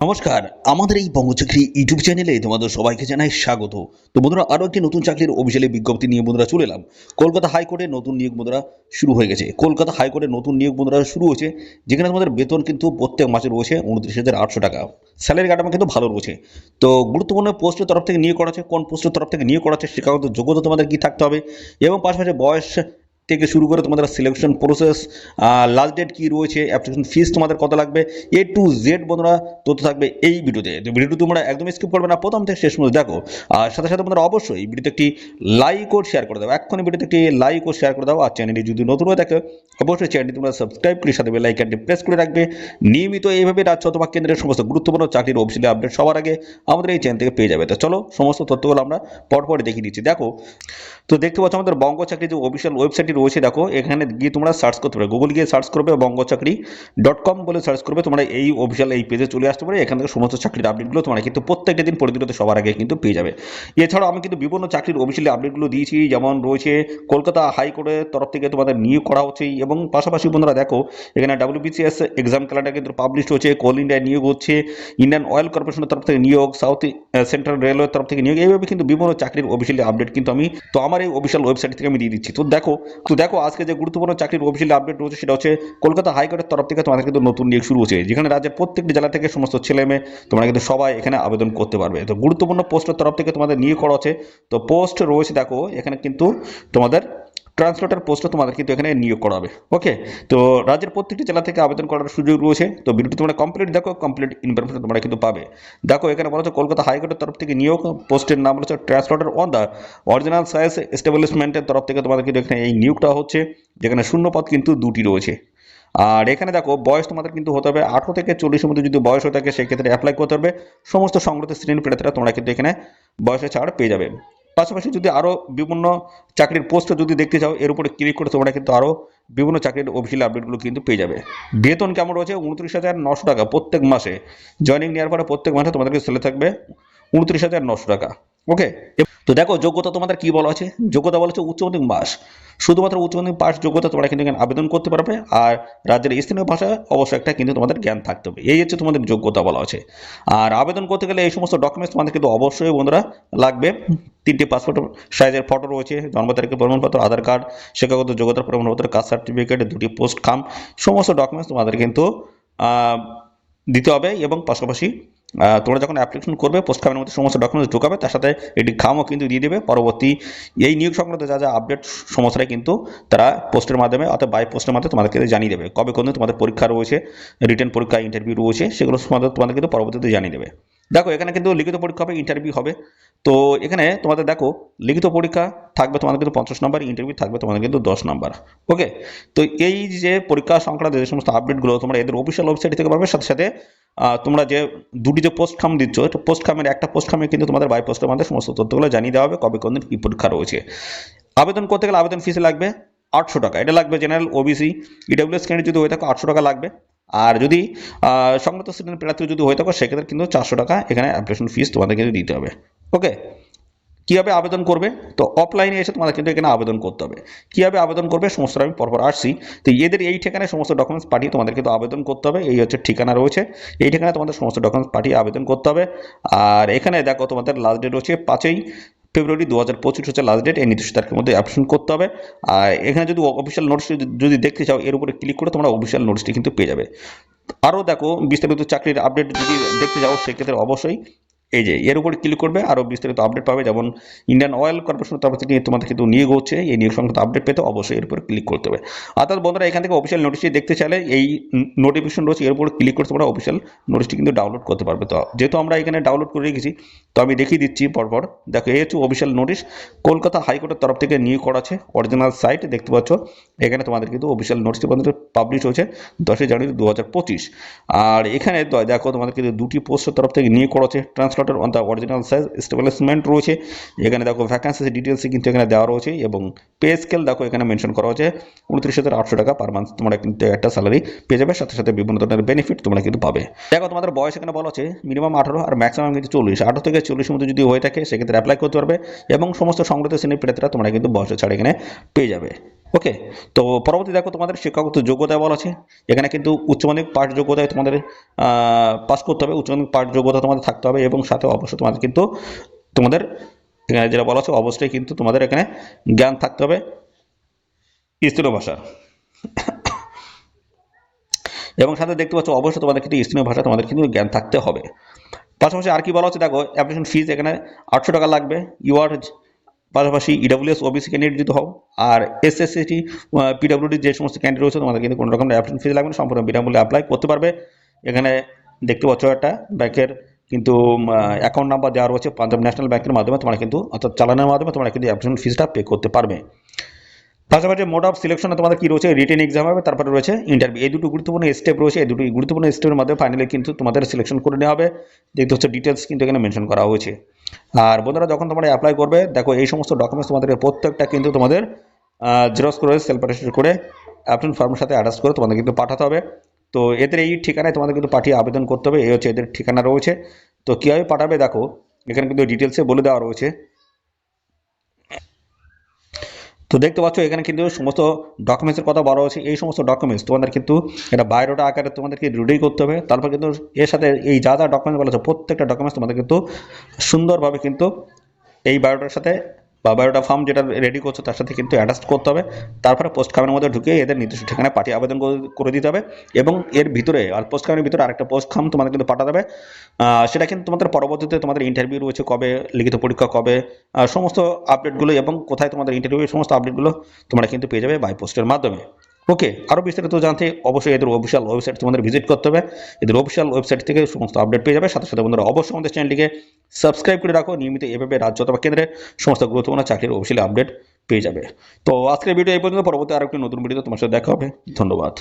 নমস্কার, আমাদের এই বঙ্গচাকরি ইউটিউব চ্যানেলে তোমাদের সবাইকে জানাই স্বাগত। তো বন্ধুরা, আরও একটি নতুন চাকরির অফিসিয়ালি বিজ্ঞপ্তি নিয়ে বন্ধুরা চলে এলাম। কলকাতা হাইকোর্টে নতুন নিয়োগ বন্ধুরা শুরু হয়ে গেছে। কলকাতা হাইকোর্টে নতুন নিয়োগ বন্ধুরা শুরু হয়েছে, যেখানে তোমাদের বেতন কিন্তু প্রত্যেক মাসে রয়েছে উনত্রিশ হাজার আটশো টাকা। স্যালারি কাঠামো কিন্তু ভালো রয়েছে। তো গুরুত্বপূর্ণ পোস্টের তরফ থেকে নিয়োগ করা কোন পোস্টের তরফ থেকে নিয়োগ করা আছে শিক্ষাগত যোগ্যতা তোমাদের কী থাকতে হবে, এবং পাশাপাশি বয়স থেকে শুরু করে তোমাদের সিলেকশন প্রসেস লাস্ট ডেট কী রয়েছে অ্যাপ্লিকেশন ফিস তোমাদের কত লাগবে এ টু জেড বন্ধুরা তথ্য থাকবে এই ভিডিওতে। তো ভিডিওটি তোমরা একদম স্কিপ করবে না, প্রথম থেকে শেষ পর্যন্ত দেখো। আর সাথে সাথে তোমরা অবশ্যই ভিডিওতে একটি লাইক ও শেয়ার করে দাও। এক্ষুনি ভিডিওতে একটি লাইক ও শেয়ার করে দাও। আর চ্যানেলটি যদি নতুন হয়ে থাকে, অবশ্যই চ্যানেলটি তোমরা সাবস্ক্রাইব করে সাথে বেল আইকনটি প্রেস করে রাখবে। নিয়মিত এইভাবে রাজ্য অথবা কেন্দ্রের সমস্ত গুরুত্বপূর্ণ চাকরির অফিসিয়ালি আপডেট সবার আগে আমাদের এই চ্যানেল থেকে পেয়ে যাবে। তো চলো, সমস্ত তথ্যগুলো আমরা পরপর দেখিয়ে দিচ্ছি। দেখো, তো দেখতে পাচ্ছ আমাদের বঙ্গ চাকরি যে অফিসিয়াল ওয়েবসাইটটি রয়েছে, দেখো, এখানে গিয়ে তোমরা সার্চ করতে পারবে গুগল গিয়ে সার্চ করবে বঙ্গ চাকরি ডট কম বলে সার্চ করবে, তোমরা এই অফিসিয়াল এই পেজে চলে আসতে পারে। এখান থেকে সমস্ত চাকরির আপডেটগুলো তোমরা কিন্তু প্রত্যেকটা দিন প্রতিদিনত সবার আগে কিন্তু পেয়ে যাবে। এছাড়াও আমি কিন্তু বিভিন্ন চাকরির অফিসিয়ালি আপডেটগুলো দিয়েছি, যেমন রয়েছে কলকাতা হাইকোর্টের তরফ থেকে তোমাদের নিয়োগ করা হচ্ছে, এবং পাশাপাশি বন্ধুরা দেখো, এখানে ডাব্লিউবিসিএস এক্সাম ক্যালেন্ডার কিন্তু পাবলিশ হচ্ছে কোল ইন্ডিয়া নিয়োগ হচ্ছে ইন্ডিয়ান অয়েল কর্পোরেশনের তরফ থেকে নিয়োগ সাউথ সেন্ট্রাল রেলওয়ের তরফ থেকে নিয়োগ, এইভাবে কিন্তু বিভিন্ন চাকরির অফিসিয়ালি আপডেট কিন্তু আমি, তো আমার এই অফিসিয়াল ওয়েবসাইট থেকে আমি দিয়ে দিচ্ছি। তো দেখো তো দেখো, আজকে যে গুরুত্বপূর্ণ চাকরির অফিসিয়ালি আপডেট রয়েছে সেটা হচ্ছে কলকাতা হাইকোর্টের তরফ থেকে তোমাদের কিন্তু নতুন নিয়োগ শুরু হচ্ছে, যেখানে রাজ্যের প্রত্যেকটি জেলা থেকে সমস্ত ছেলে মেয়ে তোমরা কিন্তু সবাই এখানে আবেদন করতে পারবে। তো গুরুত্বপূর্ণ পোস্টের তরফ থেকে তোমাদের নিয়োগ করা হচ্ছে। তো পোস্ট রয়েছে দেখো, এখানে কিন্তু তোমাদের ট্রান্সলেটার পোস্টও তোমাদের কিন্তু এখানে নিয়োগ করা হবে। ওকে তো রাজ্যের প্রত্যেকটি জেলা থেকে আবেদন করার সুযোগ রয়েছে। তো ভিডিওটি তোমরা কমপ্লিট দেখো কমপ্লিট ইনফরমেশন তোমরা কিন্তু পাবে। দেখো, এখানে বলা হচ্ছে কলকাতা হাইকোর্টের তরফ থেকে নিয়োগ। পোস্টের নাম হচ্ছে translator on the original science এস্টাবলিশমেন্টের তরফ থেকে তোমাদের কিন্তু এখানে এই নিয়োগটা হচ্ছে, যেখানে শূন্য পদ কিন্তু দুটি রয়েছে। আর এখানে দেখো, বয়স তোমাদের কিন্তু হতে হবে আঠারো থেকে চল্লিশের মধ্যে যদি বয়স হয়ে থাকে, সেক্ষেত্রে অ্যাপ্লাই করতে হবে। সমস্ত সংগঠিত শ্রেণি প্রার্থীরা তোমরা কিন্তু এখানে বয়সে ছাড় পেয়ে যাবে। পাশাপাশি যদি আরও বিভিন্ন চাকরির পোস্ট যদি দেখতে চাও, এর উপরে ক্লিক করে তোমরা কিন্তু আরও বিভিন্ন চাকরির অফিসিয়াল আপডেটগুলো কিন্তু পেয়ে যাবে। বেতন কেমন রয়েছে? উনত্রিশ হাজার নশো টাকা প্রত্যেক মাসে। জয়নিং নেওয়ার পরে প্রত্যেক মাসে তোমাদেরকে সেলে থাকবে উনত্রিশ হাজার নশো টাকা। ওকে তো দেখো, যোগ্যতা তোমাদের কি বলা আছে যোগ্যতা বলা হচ্ছে উচ্চ মাধ্যমিক পাস শুধুমাত্র উচ্চ মাধ্যমিক পাস যোগ্যতা তোমরা কিন্তু আবেদন করতে পারবে, আর রাজ্যের স্থানীয় ভাষা অবশ্যই একটা কিন্তু তোমাদের জ্ঞান থাকতে হবে। এই হচ্ছে তোমাদের যোগ্যতা বলা আছে আর আবেদন করতে গেলে এই সমস্ত ডকুমেন্টস তোমাদের কিন্তু অবশ্যই বন্ধুরা লাগবে। তিনটি পাসপোর্ট সাইজের ফটো রয়েছে, জন্ম তারিখের প্রমাণপত্র আধার কার্ড শিক্ষাগত যোগ্যতার প্রমাণপত্র, কাস্ট সার্টিফিকেট দুটি পোস্ট খাম সমস্ত ডকুমেন্টস তোমাদের কিন্তু দিতে হবে এবং পাশাপাশি তোমরা যখন অ্যাপ্লিকেশন করবে পোস্ট খামের মধ্যে সমস্ত ডকুমেন্টস ঢোকাবে, তার সাথে এটি খামও কিন্তু দিয়ে দেবে। পরবর্তী এই নিয়োগ সংক্রান্ত যা যা আপডেট সমস্যাটা কিন্তু তারা পোস্টের মাধ্যমে অর্থাৎ বাই পোস্টের মাধ্যমে তোমাদেরকে জানিয়ে দেবে। কবে কোন তোমাদের পরীক্ষা রয়েছে রিটার্ন পরীক্ষা ইন্টারভিউ রয়েছে, সেগুলো তোমাদের কিন্তু পরবর্তীতে জানিয়ে দেবে। দেখো, এখানে কিন্তু লিখিত পরীক্ষা হবে ইন্টারভিউ হবে। তো এখানে তোমাদের দেখো, লিখিত পরীক্ষা থাকবে তোমাদের কিন্তু পঞ্চাশ নম্বর ইন্টারভিউ থাকবে তোমাদের কিন্তু দশ নম্বর ওকে তো এই যে পরীক্ষা সংক্রান্ত যে সমস্ত আপডেটগুলো তোমরা এদের অফিসিয়াল ওয়েবসাইট থেকে পাবে, সাথে সাথে তোমরা যে দুটি যে পোস্ট খাম দিচ্ছ এটা পোস্ট খামের একটা পোস্ট খামে কিন্তু তোমাদের বাই পোস্টের মধ্যে সমস্ত তথ্যগুলো জানিয়ে দেওয়া হবে, কবে কোন দিন কী পরীক্ষা রয়েছে। আবেদন করতে গেলে আবেদন ফিসে লাগবে আটশো টাকা, এটা লাগবে জেনারেল ওবিসি ইডাব্লিউএস ক্যান্ডিডেট যদি হয়ে থাকো আটশো টাকা লাগবে। আর যদি সংগত শ্রেণির প্রার্থী যদি হয়ে থাকো, সেক্ষেত্রে কিন্তু চারশো টাকা এখানে অ্যাপ্লিকেশন ফিস তোমাদের কিন্তু দিতে হবে। ওকে কীভাবে আবেদন করবে? তো অফলাইনে এসে তোমাদের কিন্তু এখানে আবেদন করতে হবে। কীভাবে আবেদন করবে? সমস্ত আমি পরপর আসছি। তো এদের এই ঠিকানায় সমস্ত ডকুমেন্টস পাঠিয়ে তোমাদের কিন্তু আবেদন করতে হবে। এই হচ্ছে ঠিকানা রয়েছে। এই ঠিকানায় তোমাদের সমস্ত ডকুমেন্টস পাঠিয়ে আবেদন করতে হবে। আর এখানে দেখো তোমাদের লাস্ট ডেট রয়েছে পাঁচই ফেব্রুয়ারি দু হাজার পঁচিশ হচ্ছে লাস্ট ডেট এই নির্দিষ্ট তারিখের মধ্যে অ্যাপ্লিকেশন করতে হবে। আর এখানে যদি অফিসিয়াল নোটিশ যদি দেখতে চাও, এর উপরে ক্লিক করে তোমরা অফিসিয়াল নোটিশটি কিন্তু পেয়ে যাবে। আরও দেখো বিস্তারিত চাকরির আপডেট যদি দেখতে যাও সেক্ষেত্রে অবশ্যই এই যে, এর উপরে ক্লিক করবে আরও বিস্তারিত আপডেট পাবে, যেমন ইন্ডিয়ান অয়েল কর্পোরেশনের তরফ থেকে তোমাদের কিন্তু নিয়োগ হচ্ছে এই নিয়োগ সংক্রান্ত আপডেট পেতে অবশ্যই এর উপরে ক্লিক করতে হবে। অর্থাৎ বন্ধুরা, এখান থেকে অফিসিয়াল নোটিশটি দেখতে চাইলে এই নোটিফিকেশন রয়েছে, এর উপরে ক্লিক করতে তোমরা অফিসিয়াল নোটিশটি কিন্তু ডাউনলোড করতে পারবে। তো যেহেতু আমরা এখানে ডাউনলোড করে রেখেছি, তো আমি দেখিয়ে দিচ্ছি পরপর। দেখো, এই হচ্ছে অফিসিয়াল নোটিশ কলকাতা হাইকোর্টের তরফ থেকে নিয়োগ করা আছে অরিজিনাল সাইট দেখতে পাচ্ছ? এখানে তোমাদের কিন্তু অফিসিয়াল নোটিশটি তোমাদের পাবলিশ হয়েছে, দশই জানুয়ারি দু হাজার পঁচিশ। আর এখানে দেখো, তোমাদের কিন্তু দুটি পোস্টের তরফ থেকে নিয়োগ করা আছে translator on the original size establishment রয়েছে। এখানে দেখো ভ্যাকান্সি ডিটেলস কিন্তু এখানে দেওয়া রয়েছে এবং পে স্কেল দেখো এখানে মেনশন করা হয়েছে। উনত্রিশ হাজার আটশো টাকা পার মান্থ তোমরা কিন্তু একটা স্যালারি পেয়ে যাবে, সাথে সাথে বিভিন্ন ধরনের বেনিফিট তোমরা কিন্তু পাবে। দেখো তোমাদের বয়স এখানে বলা আছে মিনিমাম আঠারো আর ম্যাক্সিমাম কিন্তু চল্লিশ। আঠারো থেকে চল্লিশের মধ্যে যদি হয়ে থাকে, সেক্ষেত্রে অ্যাপ্লাই করতে পারবে এবং সমস্ত সংগঠিত শ্রেণির প্রার্থীরা তোমরা কিন্তু বয়সের ছাড় এখানে পেয়ে যাবে। ওকে তো পরবর্তী দেখো তোমাদের শিক্ষাগত যোগ্যতা বলা আছে। এখানে কিন্তু উচ্চ মাধ্যমিক পাঠ যোগ্যতায় তোমাদের পাস করতে হবে। উচ্চ মাধ্যমিক পাঠ যোগ্যতা তোমাদের থাকতে হবে এবং সাথে অবশ্যই তোমাদের কিন্তু তোমাদের এখানে যেটা বলা আছে, অবশ্যই কিন্তু তোমাদের এখানে জ্ঞান থাকতে হবে। স্থানীয় ভাষা। এবং সাথে দেখতে পাচ্ছ, অবশ্যই তোমাদের কিন্তু স্থানীয় ভাষা তোমাদের কিন্তু জ্ঞান থাকতে হবে। পাশাপাশি আর কি বলা হচ্ছে দেখো অ্যাপ্লিকেশন ফিজ এখানে আটশো টাকা লাগবে। ইউ আর পাশাপাশি ইডাব্লিউএস ওবিসি ক্যান্ডিডেট যদি হও, আর S S C T PWD যে সমস্ত ক্যান্ডিডেট রয়েছে, তোমাদের কিন্তু কোনো রকম অ্যাপ্লিকেশন ফিজ লাগবে না, সম্পূর্ণ বিনামূল্যে অ্যাপ্লাই করতে পারবে। এখানে দেখতে পাচ্ছ একটা ব্যাংকের কিন্তু অ্যাকাউন্ট নাম্বার দেওয়া রয়েছে, পাঞ্জাব ন্যাশনাল ব্যাংকের মাধ্যমে, তোমরা কিন্তু, অর্থাৎ চালানোর মাধ্যমে তোমরা কিন্তু অ্যাপ্লিকেশন ফিজটা পে করতে পারবে। পাশাপাশি মোড অফ সিলেকশনে তোমাদের কি রয়েছে? রিটেন এক্সাম হবে, তারপরে রয়েছে ইন্টারভিউ এই দুটো গুরুত্বপূর্ণ স্টেপ রয়েছে, এই দুটো গুরুত্বপূর্ণ স্টেপের মাধ্যমে ফাইনালি কিন্তু তোমাদের সিলেকশন করে নেওয়া হবে। দেখতে হচ্ছে ডিটেলস কিন্তু এখানে মেনশন করা হয়েছে। আর বন্ধুরা, যখন তোমরা অ্যাপ্লাই করবে, দেখো এই সমস্ত ডকুমেন্টস তোমাদের প্রত্যেকটা কিন্তু তোমাদের জেরক্স করে সেলফ অ্যাটেস্টেড করে অ্যাপ্লিকেশন ফর্মের সাথে অ্যাটাচ করে তোমাদের কিন্তু পাঠাতে হবে। তো এদের এই ঠিকানায় তোমাদের কিন্তু পাঠিয়ে আবেদন করতে হবে, এই হচ্ছে এদের ঠিকানা রয়েছে। তো কীভাবে পাঠাবে, দেখো, এখানে কিন্তু ডিটেলসে বলে দেওয়া রয়েছে। তো দেখতে পাচ্ছ, এখানে কিন্তু সমস্ত ডকুমেন্টসের কথা বলা হয়েছে। এই সমস্ত ডকুমেন্টস তোমাদের কিন্তু এটা বায়োডাটা আকারে তোমাদেরকে রেডি করতে হবে। তারপর কিন্তু এর সাথে এই যা যা ডকুমেন্টস বলা হচ্ছে প্রত্যেকটা ডকুমেন্টস তোমাদের কিন্তু সুন্দরভাবে কিন্তু এই বায়োডাটার সাথে বা বায়োডাটা ফর্ম যেটা রেডি করছ, তার সাথে কিন্তু অ্যাটাচ করতে হবে। তারপরে পোস্ট খামের মধ্যে ঢুকে এদের নির্দিষ্ট ঠিকানায় পাঠিয়ে আবেদন করে- দিতে হবে এবং এর ভিতরে, আর পোস্ট খামের ভিতরে আরেকটা পোস্ট খাম তোমাদের কিন্তু পাঠাতে হবে। সেটা কিন্তু তোমাদের পরবর্তীতে তোমাদের ইন্টারভিউ রয়েছে কবে, লিখিত পরীক্ষা কবে সমস্ত আপডেটগুলো এবং কোথায় তোমাদের ইন্টারভিউ সমস্ত আপডেটগুলো তোমরা কিন্তু পেয়ে যাবে বাই পোস্টের মাধ্যমে। ওকে আরও বিস্তারিত জানতে অবশ্যই এদের অফিসিয়াল ওয়েবসাইট তোমাদের ভিজিট করতে হবে। এদের অফিসিয়াল ওয়েবসাইট থেকে সমস্ত আপডেট পেয়ে যাবে। সাথে সাথে বন্ধুরা অবশ্যই আমাদের চ্যানেলটিকে সাবস্ক্রাইব করে রাখো। নিয়মিত এভাবে রাজ্য অথবা কেন্দ্রে সমস্ত গুরুত্বপূর্ণ চাকরির অফিসিয়াল আপডেট পেয়ে যাবে। তো আজকের ভিডিও এই পর্যন্ত। পরবর্তী আরেকটি নতুন ভিডিও তোমার সাথে দেখা হবে। ধন্যবাদ।